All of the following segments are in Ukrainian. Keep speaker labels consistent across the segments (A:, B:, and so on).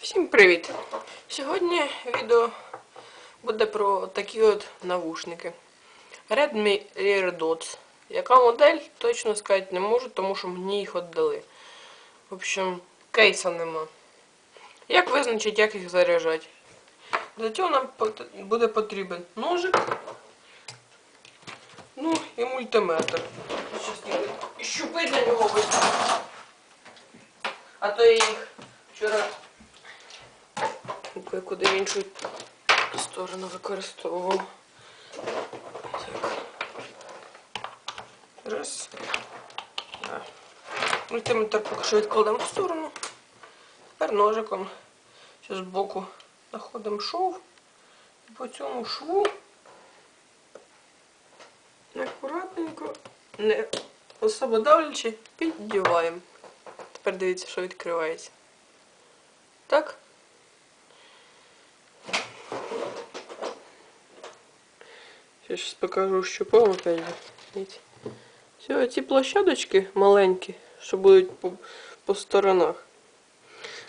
A: Всім привіт! Сьогодні відео буде про такі от навушники. Redmi AirDots. Яка модель, точно сказати не можу, тому що мені їх віддали. В общем, кейса нема. Як визначити, як їх заряджати? Для цього нам буде потрібен ножик, ну і мультиметр. Тільки щупи для нього візьму. А то я їх вчора куди в іншу сторону використовував. Так. Раз. Да. Мультиметр поки що відкладемо в сторону. Тепер ножиком ще збоку знаходимо шов. І по цьому шву акуратненько, не особо давлячи, піддіваємо. Тепер дивіться, що відкривається. Так? Сейчас покажу щупом опять же. Все, ці площадочки маленькі, що будуть по, по сторонах.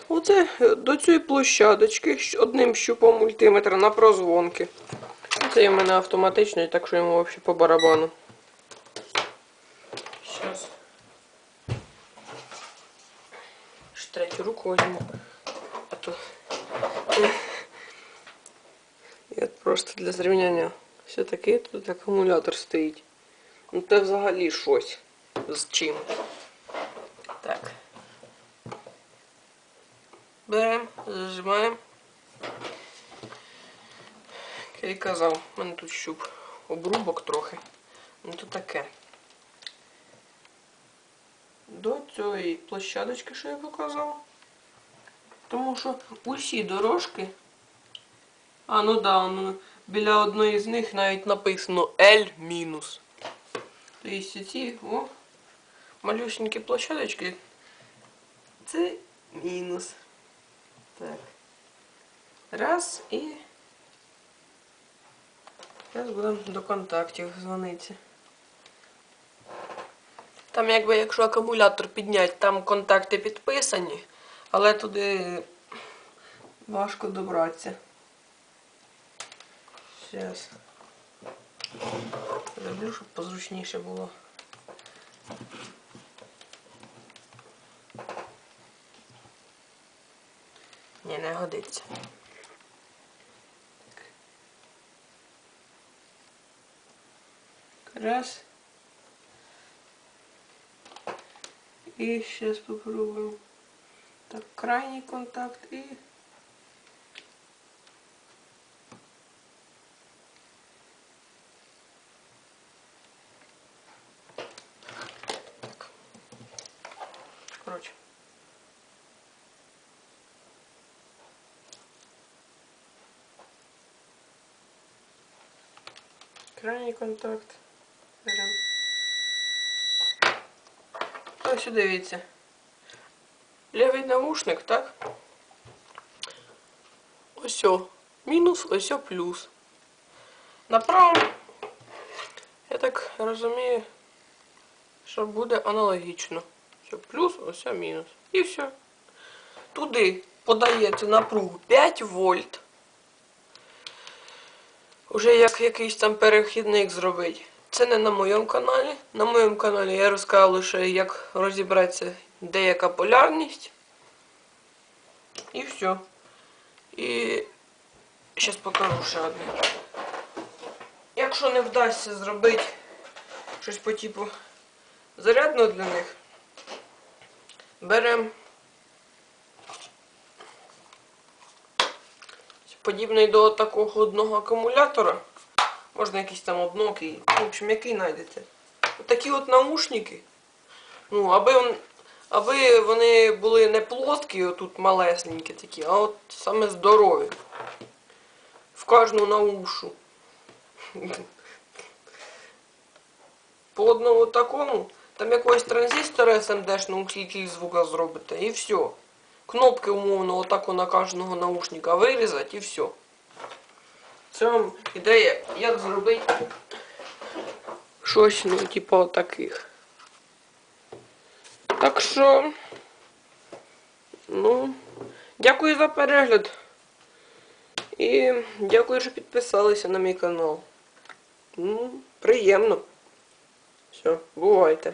A: Оце е, до цієї площадочки одним щупом мультиметра на прозвонки. Це в мене автоматично, так що йому взагалі по барабану. Сейчас. Ще третю руку візьму. А то... І просто для зрівняння. Все таки тут акумулятор стоїть. Ну це взагалі щось. З чим. Так. Беремо, зажимаємо. Як я казав, у мене тут щуп обрубок трохи. Ну то таке. До цієї площадочки, що я показав. Тому що усі дорожки. А, ну да, ну, біля одної з них навіть написано L. Тобто ці, о, малюсенькі площадочки. Це мінус. Так. Раз і. Зараз будемо до контактів дзвонити. Там якби якщо акумулятор підняти, там контакти підписані, але туди важко добратися. Зараз. Зроблю, щоб позручніше було. Ні, не годиться. Раз. І зараз попробуємо. Так, крайній контакт і. Крайній контакт. Беремо. Ось дивіться. Лівий наушник, так? Ось. Мінус, ось плюс. Направо. Я так розумію, що буде аналогічно. Що плюс, ось мінус. І все. Туди подається напругу 5 вольт. Уже як якийсь там перехідник зробити. Це не на моєму каналі. На моєму каналі я розказав лише, як розібратися, де яка полярність. І все. І зараз покажу ще одне. Якщо не вдасться зробити щось по типу зарядного для них, беремо подібний до такого одного акумулятора. Можна якийсь там однокий. В общем, який знайдете. Такі от наушники. Ну, аби, аби вони були не плоскі, отут малесенькі такі, а от саме здорові. В кожну наушу. По одному такому, там якогось транзистора SMD-шного скільки звука зробите, і все. Кнопки умовно отако на кожного наушника вирізати і все. Це вам ідея, як зробити щось, ну, типу, таких. Так що, ну, Дякую за перегляд. І дякую, що підписалися на мій канал. Ну, приємно. Все, бувайте.